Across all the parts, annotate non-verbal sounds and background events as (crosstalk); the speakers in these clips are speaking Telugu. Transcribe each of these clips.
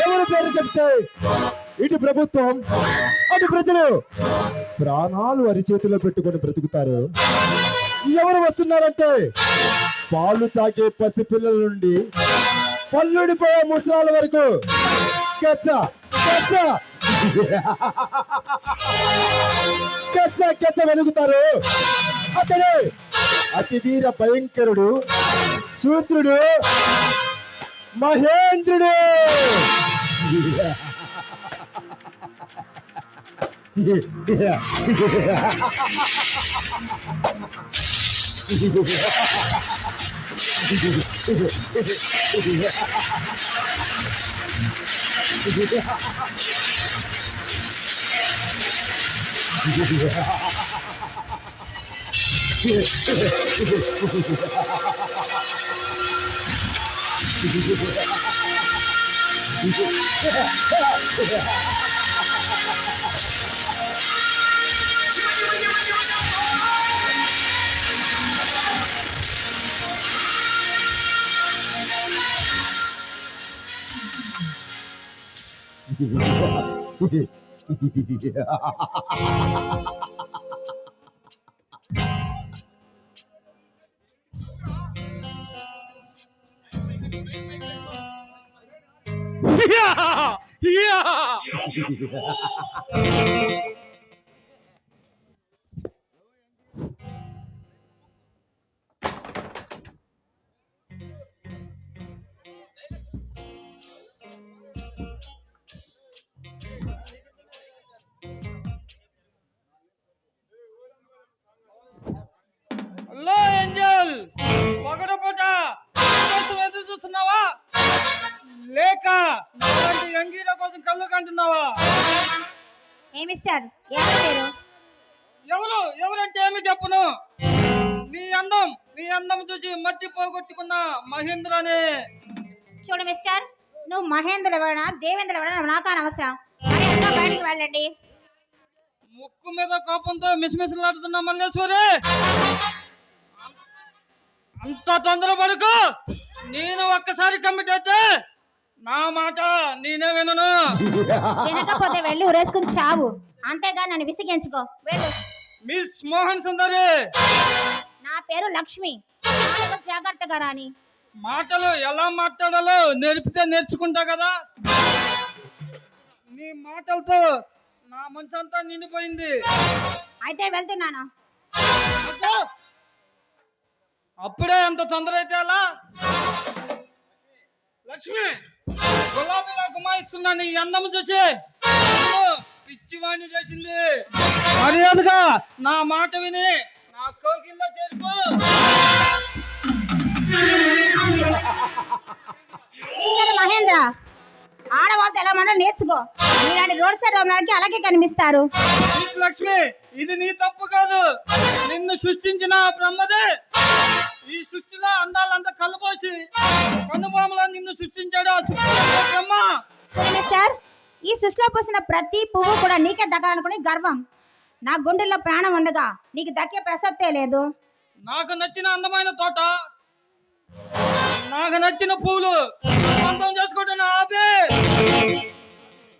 ఎవరి పేరు చెప్తే ఇటు ప్రభుత్వం అటు ప్రజలు ప్రాణాలు అరిచేతిలో పెట్టుకొని బ్రతుకుతారు. ఎవరు వస్తున్నారంటే పాలు తాగే పసిపిల్లల నుండి పల్లుడిపోయే ముసలాల వరకు. కచ్చ కచ్చ. కెచ్చ కెచ్చ వెలుగుతారు అతడే అతి వీర భయంకరుడు సూత్రుడు మహేంద్రుడు. (laughs) Yeah. 呀 (laughs) 呀！(laughs) మిస్టర్ ఎవరు? ఎవరంటే ఏమి చెప్పును? నీ అందం నీ అందం చూసి మట్టి పోగొట్టుకున్న మహేంద్రనే. చూడు మిస్టర్ నువ్వు మహేంద్రుడు ఎవరైనా దేవేంద్రుడు ఎవరైనా నాకు అనవసరం బయటికి వెళ్ళండి. ముక్కు మీద కోపంతో మిసమిసలాడుతున్న మల్లేశ్వరి! అంత తొందర పడుకు నేను ఒక్కసారి కమిట్ అయితే నా మాట నేనే వినను. వినకపోతే వెళ్ళి ఉరేసుకుని చావు. అంతేగా నన్ను విసిగించుకో. వెళ్ళు. మిస్ మోహన్ సుందరి! నా పేరు లక్ష్మి. నాలుగు జాగ్రత్తగా రాని. మాటలు ఎలా మాట్లాడాలో నేర్పితే నేర్చుకుంటా కదా? నీ మాటలతో నా మనసు అంతా నిండిపోయింది. అయితే వెళ్తున్నాను! అప్పుడే అంత తొందర అయితే అలా లక్ష్మి గులాబీలా గుమాయిస్తున్నా నీ అందము చూసి పిచ్చివాణ్ణి చేసింది. మర్యాదగా నా మాట విని నా కోకిల్లో చేరుకో. మహేంద్ర ఆడవాళ్ళతో ఎలా మనం నేర్చుకో. ఇలాంటి రోడ్ సైడ్ రోమనానికి అలాగే కనిపిస్తారు. లక్ష్మి ఇది నీ తప్పు కాదు. నిన్ను సృష్టించిన బ్రహ్మదే. ఈ సృష్టిలో అందాలంతా కలబోసి కనుబొమ్మలా నిన్ను సృష్టించాడు ఆ బ్రహ్మ. మిస్టర్? ఈ సృష్టిలో పూసిన ప్రతి పువ్వు కూడా నీకే దక్కాలనుకుని గర్వం. నా గుండెల్లో ప్రాణం ఉండగా నీకు దక్కే ప్రసక్తే లేదు. నాకు నచ్చిన అందమైన తోట. నాకు నచ్చిన పూలు. సొంతం చేసుకుంటున్న ఆపే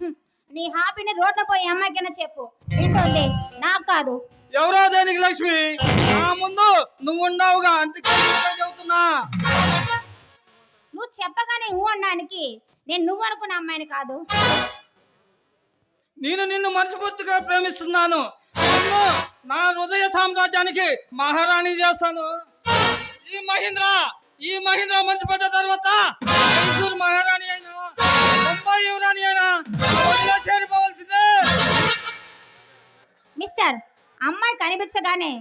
హ్మ్. నీ హాబీని రోడ్న పోయి అమ్మాయికైనా చెప్పు. వింటుంది. నాకు కాదు. ఎవరో దేనికి లక్ష్మి? నా ముందు నువ్వు ఉన్నావుగా అందుకే చెబుతున్నా. నువ్వు చెప్పగానే ఊ అనడానికి నేను నువ్వు అనుకున్న అమ్మాయిని కాదు. నేను నిన్ను మనస్ఫూర్తిగా ప్రేమిస్తున్నాను. నిన్ను నా హృదయ సామ్రాజ్యానికి మహారాణి చేస్తాను. ఈ మహేంద్ర ఈ మహేంద్ర మంచి పడ్డ తర్వాత మైసూరు మహారాణి అయినా యువరాణి అయినా చేరిపోవాల్సిందే. మిస్టర్ అమ్మాయి కనిపించగానే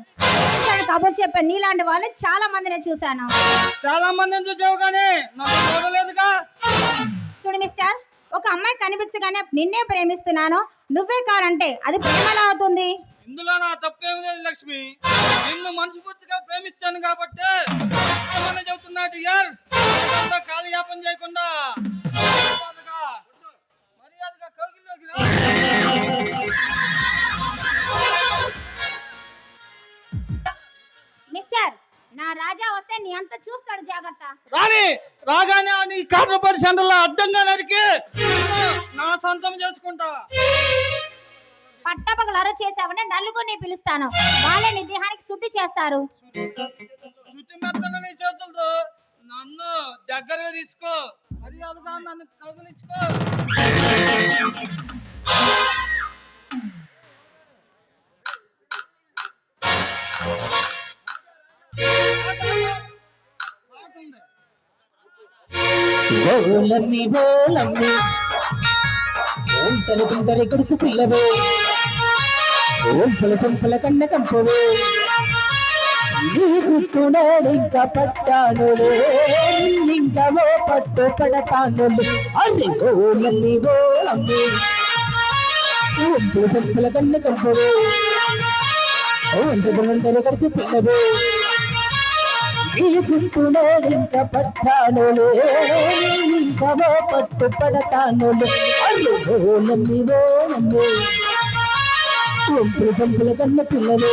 కబుర్ చెప్పే నీలాంటి వాళ్ళు చాలా మందిని చూశాను. చాలా మందిని చూసావు కానీ చూడలేదుగా. చూడు మిస్టర్ ఒక అమ్మాయి కనిపించగానే నిన్నే ప్రేమిస్తున్నాను. నువ్వే కాదంటే అది ప్రేమలా అవుతుంది? ఇందులో నా తప్పేం లేదు లక్ష్మి. నిన్ను మనస్ఫూర్తిగా ప్రేమిస్తాను కాబట్టి చెబుతున్నా కాలు యాపం చేయకుండా మిస్టర్ నా రాజా వస్తే నీ అంత చూస్తాడు జాగ్రత్త. రాణి రాగానే నీ కార్ల పరిశ్రమలో అడ్డంగా నరికి సొంతం చేసుకుంటా. పట్టపగలు అర చేసావని నలుగురిని పిలుస్తాను. వాళ్ళే నీ దేహానికి శుద్ధి చేస్తారు. శృతి మెత్తన నీ చేతులతో నన్ను దగ్గరగా తీసుకో. మర్యాదగా నన్ను కౌగులించుకో ఆగుతుంది. ఓలమ్మి ఓలమ్మి ఓం తల తుందరి గుడిసి పిల్లవే ఓం పల సంపల కన్న కంపవే నీ గుర్తునాడు ఇంకా పట్టాను ఇంకా ఓ పట్టు పడతాను అరే ఓలమ్మి ఓలమ్మి ఓం పల సంపల కన్న కంపవే ఓం తల కలిసి పిల్లవే నీకుంటున్నాడింక పట్టాను ఇంకా పట్టు పడతాను ఓ నమ్మి ఓ నమ్మి ఒంపులు పంపుల కన్న పిల్లలు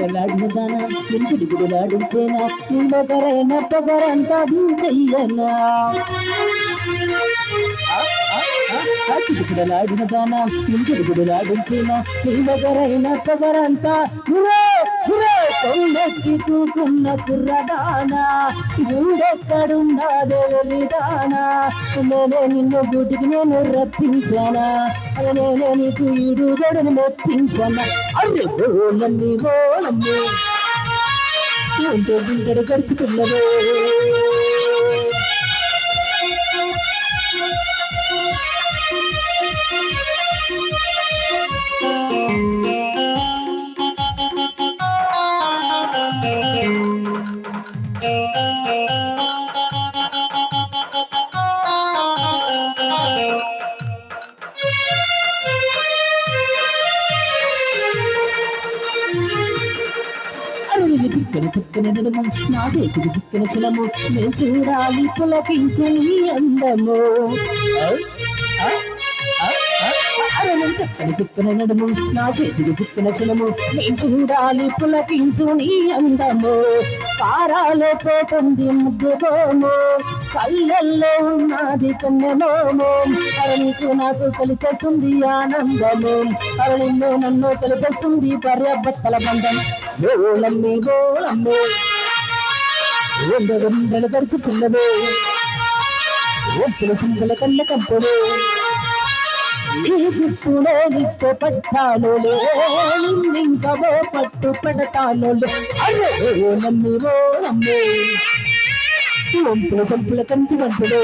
చిడుకుడలాడిన దాన చిడుకుడులాడించేనా నీ మొగరైన పొగరంతా చెయ్యనా చిడుకుడలాడిన దాన చిడుకుడులాడించేనా నీ మొగరైన పొగరంతా హురే తూకున్న కుర్రదానా ఊడెక్కడున్నాదే వెళ్ళిదానా నేనే నిన్ను గుడికి నేను రప్పించానా అది నేనే నీకు ఈడు గడును మెప్పించానా. అరే ఓలమ్మి ఓలమ్మి ఏంటో గుండెడు గడిచి పిల్లలు అరువులు చిక్కన చిక్కన నడుము నా చేతికి చిక్కన చిలము నేను చూడాలి పులకించు నీ అందము అరువులు చిక్కన చిక్కన నడుము నా చేతికి చిక్కన చిలము నేను చూడాలి పులకించు నీ అందము పారాలో పోతుంది ముగ్గుబోము కళ్ళల్లో ఉన్నది కన్నెమోము అరణికు నాకు కలిసేస్తుంది ఆనందము. అరణిలో నన్ను కలిపేస్తుంది పర్యబత్తల బంధం ఓలమ్మి ఓలమ్మి వందల తరిచి పిల్లలు ఒప్పుల సింగల కళ్ళ కంపలు. నీ గుర్తులో నిత్య పట్టాను ఇంకా పట్టు పడతాను అరే ఓ నమ్మి ఓ నమ్మి వంపుల సంపుల కంచి వంపులు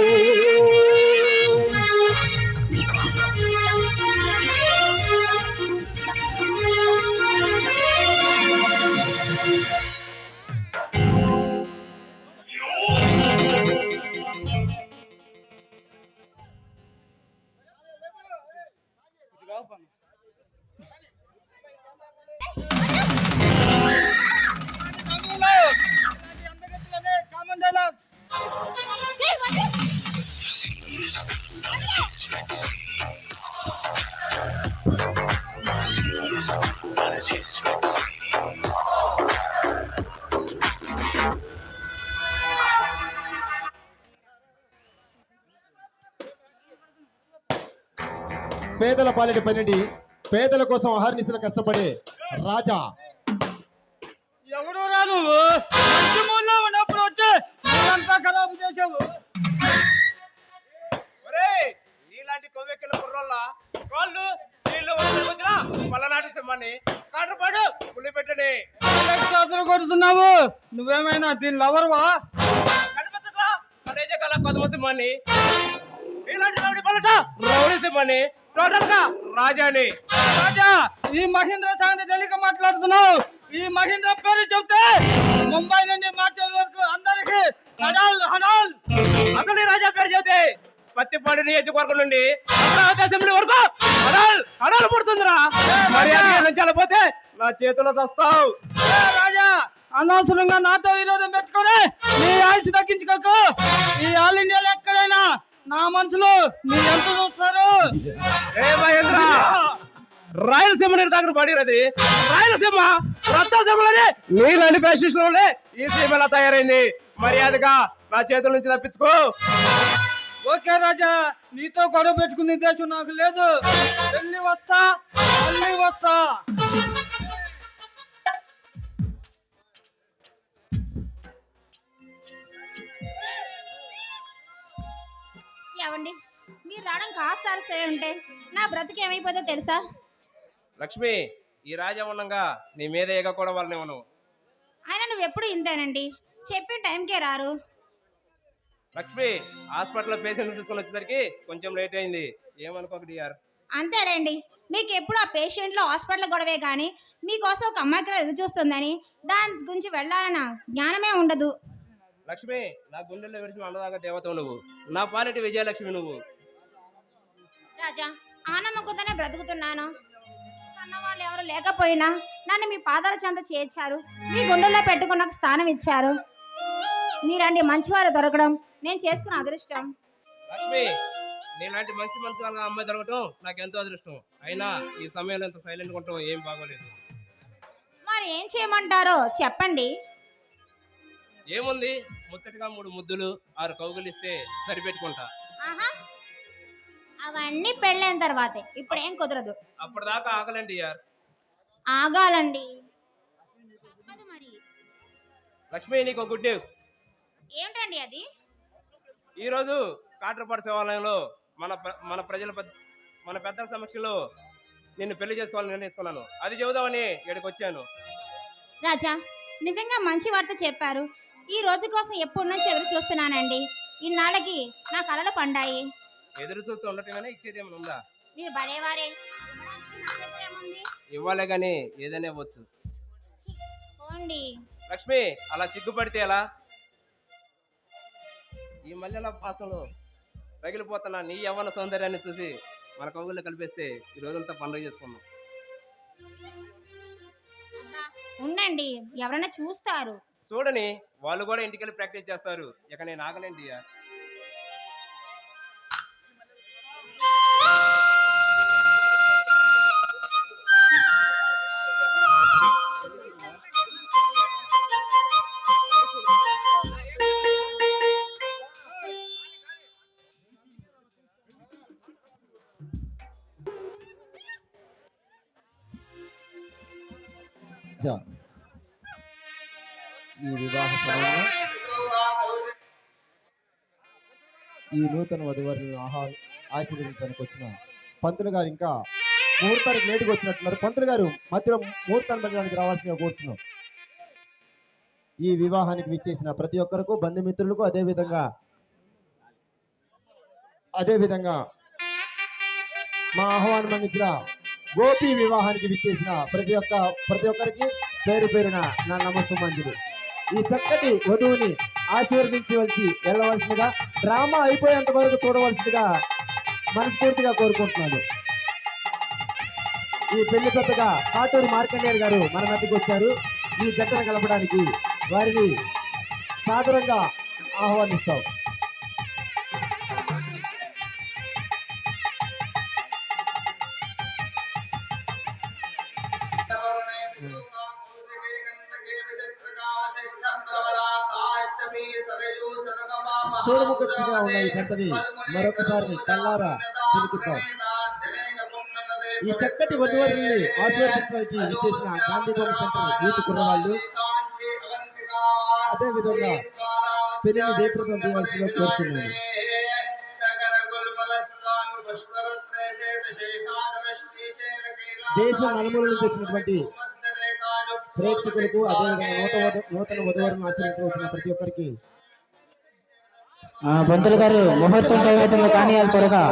పేదల పాలిటి పన్నెండి పేదల కోసం అహర్నిశలు కష్టపడే రాజా ఎవడు రా నువ్వు? కాళ్ళు నీళ్ళు వచ్చినా పల్లనాటి సింహాన్ని కాటపాడు పులి పెట్టని. కొడుతున్నావు? నువ్వేమైనా దీని లవర్వా? కనిపెత్తట్లా కలేజ కొదమ సింహాన్ని నీలాంటి రౌడీ పల్లట రౌడీ సింహాన్ని టోటల్గా రాజాని. రాజా ఈ మహేంద్ర సంగతి తెలియక మాట్లాడుతున్నావు. ఈ మహేంద్ర పేరు చెబితే ముంబై నుండి మార్చే వరకు అందరికి హడాల్ హడాల్. అతని రాజా పేరు చెబితే పత్తిపాడు నియోజకవర్గం నుండి అమరావతి అసెంబ్లీ వరకు అడాల్ అడాలు పుడుతుందిరా. మర్యాద వెళ్ళిపోతే నా చేతిలో చస్తావు రాజా! అనవసరంగా నాతో విరోధం పెట్టుకొని నీ ఆయుష్ తగ్గించుకోకు. ఈ ఆల్ ఇండియాలో ఎక్కడైనా నా మనసులో నీ ఎంత చూస్తారు? రాయలసీమ నీరు దగ్గర పడినది రాయలసీమ రక్తసీమలోనే నీళ్ళని ఫ్యాషన్లోనే ఈ సీమ ఎలా తయారైంది. మర్యాదగా నా చేతుల నుంచి తప్పించుకో. ఓకే రాజా నీతో గొడవ పెట్టుకునే ఉద్దేశం నాకు లేదు. వెళ్ళి వస్తా వెళ్ళి వస్తా. ఏమండి మీరు రావడం కాస్త అలసే ఉంటే నా బ్రతికి ఏమైపోతుందో తెలుసా? లక్ష్మి ఈ రాజా ఉండగా నీ మీద ఏగ కూడా వాళ్ళని ఇవ్వను ఆయన నువ్వు ఎప్పుడు ఇంతేనండి? చెప్పిన టైంకే రారు. లక్ష్మి హాస్పిటల్లో పేషెంట్ తీసుకొని వచ్చేసరికి కొంచెం లేట్ అయింది. ఏమనుకోక డిఆర్? అంతేలేండి మీకు ఎప్పుడు ఆ పేషెంట్లో హాస్పిటల్ గొడవే కానీ మీకోసం ఒక అమ్మాయికి ఎదురు చూస్తుందని దాని గురించి వెళ్ళాలన్న జ్ఞానమే ఉండదు. లక్ష్మి నా గుండెల్లో విడిచిన అన్నదాకా దేవత నువ్వు. నా పాలిటి విజయలక్ష్మి నువ్వు. రాజా ఆ నమ్మకంతోనే బ్రతుకుతున్నాను. కన్న వాళ్ళు ఎవరు లేకపోయినా నన్ను మీ పాదాల చెంత చేర్చారు. మీ గుండెల్లో పెట్టుకున్న స్థానం ఇచ్చారు. మీరండి మంచివారు దొరకడం. నేను చేసుకున్న అదృష్టం. లక్ష్మి నీలాంటి మంచి మనసు వాళ్ళ అమ్మాయి దొరకటం నాకు ఎంతో అదృష్టం. అయినా ఈ సమయంలో ఇంత సైలెంట్ ఉండటం ఏం బాగోలేదు. మరి ఏం చేయమంటారో చెప్పండి. ఏముంది? ముచ్చటగా మూడు ముద్దులు ఆరు కౌగులిస్తే సరిపెట్టుకుంటా. ఆహా. అవన్నీ పెళ్ళైన తర్వాతే. ఇప్పుడు ఏం కుదరదు. అప్పటిదాకా ఆగలండి యార్. ఆగాలండి. తప్పదు మరి. లక్ష్మి నీకు గుడ్ న్యూస్. ఏమిటండి అది? ఈ రోజు కాట్రపాడు శివాలయంలో మన మన ప్రజల మన పెద్దల సమక్షంలో నిన్ను పెళ్ళి చేసుకోవాలని నిర్ణయించుకున్నాను. అది చెబుదామని ఇక్కడికి వచ్చాను. రాజా నిజంగా మంచి వార్త చెప్పారు. ఈ రోజు కోసం ఎప్పటి నుంచి ఎదురు చూస్తున్నానండి? ఇన్నాళ్ళకి నా కలలు పండాయి. ఎదురు చూస్తూ ఉండటం ఇచ్చేది ఏమైనా ఉందా? మీరు ఏముంది ఇవ్వాలే కానీ ఏదైనా ఇవ్వచ్చు. పోండి. లక్ష్మి అలా సిగ్గుపడితే ఎలా? ఈ మల్లెల పాసంలో రగిలిపోతున్న నీ యవ్వన సౌందర్యాన్ని చూసి మన కవుల్లో కలిపేస్తే ఈ రోజంతా పండుగ చేసుకుందాం. ఉండండి ఎవరైనా చూస్తారు. చూడని వాళ్ళు కూడా ఇంటికి వెళ్ళి ప్రాక్టీస్ చేస్తారు. ఇక నేను ఆగలేండి నూతన వధువరులను ఆహా ఆశీర్వదించడానికి వచ్చిన పంతులు గారు ఇంకా ముహూర్తానికి లేటుగా వచ్చినట్టున్నారు. పంతులు గారు మధ్యలో ముహూర్తాన్ని పెట్టడానికి రావాల్సిందిగా కోరుతున్నాం ఈ వివాహానికి విచ్చేసిన ప్రతి ఒక్కరికి బంధుమిత్రులకు అదేవిధంగా అదేవిధంగా మా ఆహ్వానం అందించిన గోపి వివాహానికి విచ్చేసిన ప్రతి ఒక్క ప్రతి ఒక్కరికి పేరు పేరున నా నమస్సుమంజులు. ఈ చక్కటి వధువుని ఆశీర్వదించవలసి వెళ్ళవలసిందిగా డ్రామా అయిపోయేంత వరకు చూడవలసిందిగా మనస్ఫూర్తిగా కోరుకుంటున్నాను. ఈ పెళ్ళి పెద్దగా కాటూరు మార్కండేయులు గారు మన మధ్యకి వచ్చారు. ఈ ఘటన కలపడానికి వారిని సాదరంగా ఆహ్వానిస్తాం. చూడముఖచ్చిగా ఉన్న ఈ జంటని మరొకసారి కల్లారా తిరిగిద్దాం ఈ చక్కటి వధువరుల్ని ఆశీర్వదించడానికి విచ్చేసిన గాంధీభవన్ సెంటర్ యూత్ కుర్రవాళ్ళు. అదే విధంగా పెళ్ళిని జయప్రదం చేయవలసిందిగా కోరుచున్నాను దేశం నలుమూల నుంచి వచ్చినటువంటి ప్రేక్షకులకు అదేవిధంగా నూతన వధువరులను ఆశీర్వించవలసిన ప్రతి ఒక్కరికి ఆ, పంతులు గారు ముహూర్తం అవుతుంది కానీ త్వరగా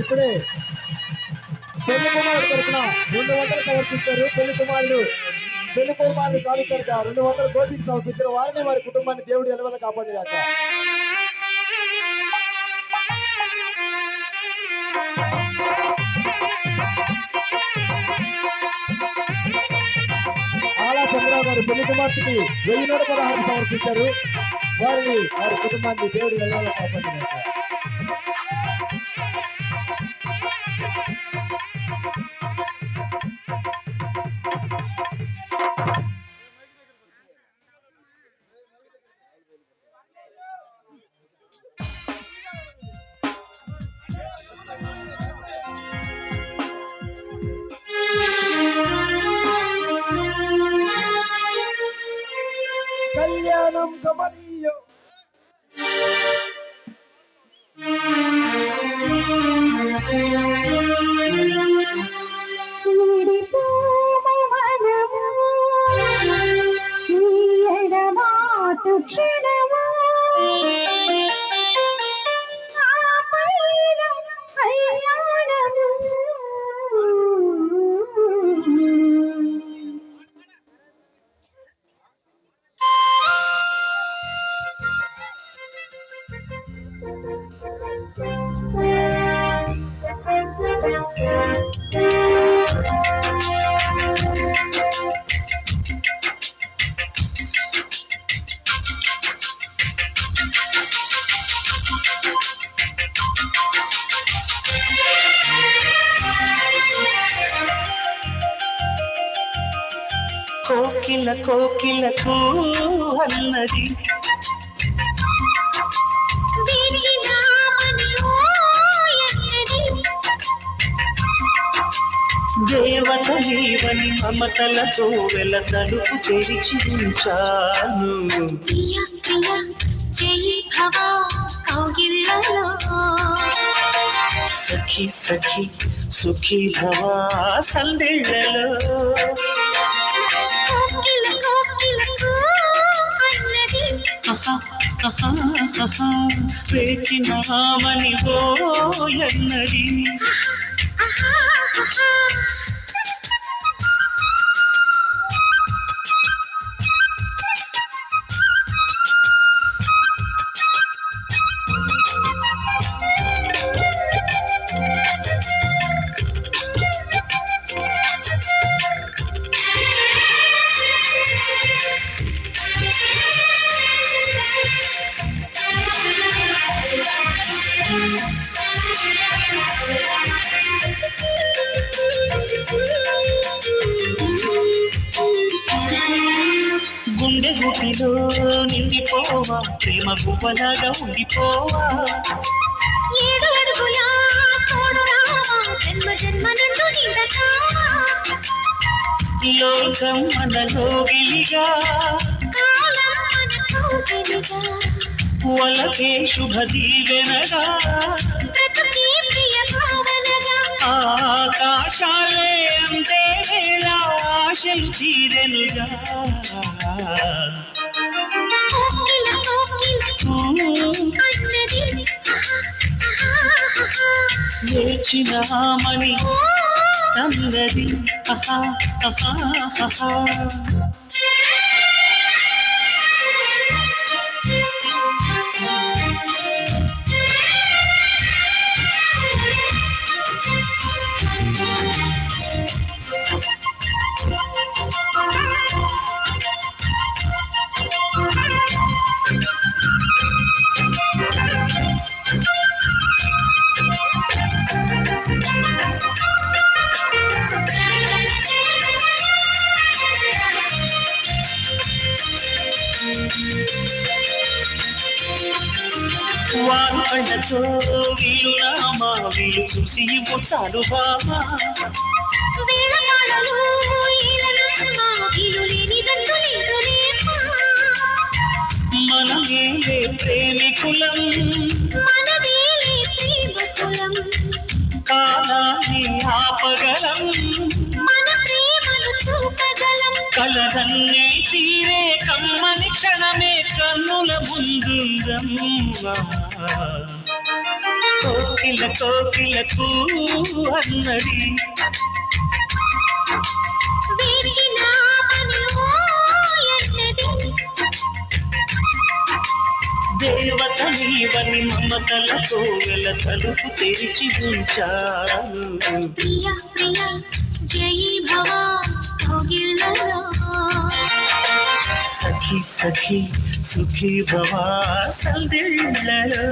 ఇప్పుడే పెళ్ళి కుమారుడు తరఫున రెండు వందలు సమర్పించారు పెళ్ళి కుమారుడు పెళ్ళి కుమారుడు కాదు కనుక రెండు వందల కోటికి సమర్పించారు వారిని వారి కుటుంబాన్ని దేవుడు ఎలవల కాపాడేగాక ఆలా చంద్రరావు గారు పెళ్ళి కుమార్తెకి వెయ్యి నూట పదహారు సమర్పించారు వారిని వారి కుటుంబాన్ని దేవుడు ఎలవల కాపాడేగాక కోకిల కోకిలకు అన్నది దేవత నీవని మమతలతో వెల తలుపు తెరిచి ఉంచాను. సఖి సఖి సుఖీ భవా సందేళ్ళలో. ఆహా, ఆహా, ఆహా, ప్రేమ గువ్వలాగా ఉండిపోవా? ఏడు అడుగుల తోడు రావా జన్మ జన్మనందు నిండతావా? లోకం కాలం వెలుగా వలకే శుభ దీవెనగా బ్రతుకే ప్రియ భావనగా ఆకాశాలే అంతే వేళ ఆశలు తీరెనుగా అన్నది వేచినామని అన్నది ఆహా, ఆహా, ఆహా. వారు కళ్ళతో వీలు చూసి ఇవ్వు చాలు లేదులేమ్మా మనమేలే ప్రేమికులం. కాలాన్ని ఆపగలం. బాధన్నీ తీరే కమ్మని క్షణమే కన్నుల ముందుందమ్మా కోకిల కోకిలకు అన్నది. దేవత నీవని మమతలతో వెల తలుపు తెరిచి ఉంచాను ప్రియ ప్రియ జై భవ సఖి సఖి సుఖీ భవా సందిళ్ళలో